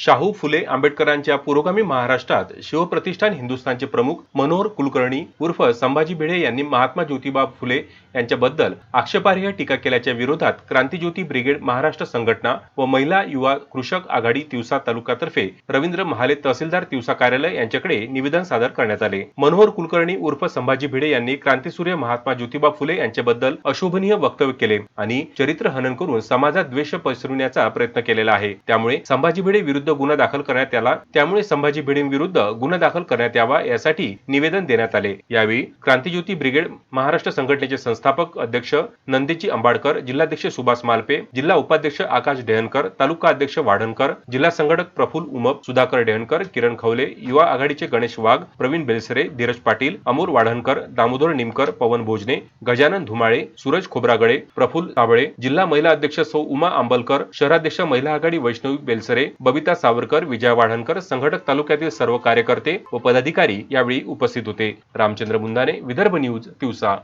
शाहू फुले आंबेडकरांच्या पुरोगामी महाराष्ट्रात शिवप्रतिष्ठान हिंदुस्थानचे प्रमुख मनोहर कुलकर्णी उर्फ संभाजी भिडे यांनी महात्मा ज्योतिबा फुले यांच्याबद्दल आक्षेपार्ह टीका केल्याच्या विरोधात क्रांतीज्योती ब्रिगेड महाराष्ट्र संघटना व महिला युवा कृषक आघाडी तिवसा तालुक्यातर्फे रवींद्र महाले तहसीलदार तिवसा कार्यालय यांच्याकडे निवेदन सादर करण्यात आले. मनोहर कुलकर्णी उर्फ संभाजी भिडे यांनी क्रांतीसूर्य महात्मा ज्योतिबा फुले यांच्याबद्दल अशोभनीय वक्तव्य केले आणि चरित्र हनन करून समाजात द्वेष पसरविण्याचा प्रयत्न केलेला आहे. त्यामुळे संभाजी भिडे विरुद्ध विरुद्ध गुन्हा दाखल करण्यात आला त्यामुळे संभाजी भिडे विरुद्ध गुन्हा दाखल करण्यात यावा यासाठी निवेदन देण्यात आले. यावेळी क्रांतीज्योती ब्रिगेड महाराष्ट्र संघटनेचे संस्थापक अध्यक्ष नंदेची अंबाडकर जिल्हाध्यक्ष सुभाष मालपे जिल्हा उपाध्यक्ष आकाश डेहनकर तालुका अध्यक्ष वाढणकर जिल्हा संघटक प्रफुल उमप सुधाकर डेहनकर किरण खवले युवा आघाडीचे गणेश वाघ प्रवीण बेलसरे धीरज पाटील अमोल वाढणकर दामोदर निमकर पवन भोजने गजानन धुमाळे सूरज खोब्रागळे प्रफुल साबळे जिल्हा महिला अध्यक्ष सौ उमा आंबलकर शहराध्यक्ष महिला आघाडी वैष्णवी बेलसरे बबिता सावरकर विजया वाढणकर संघटक तालुक्यातील सर्व कार्यकर्ते व पदाधिकारी यावेळी उपस्थित होते. रामचंद्र मुंदाने विदर्भ न्यूज तिवसा.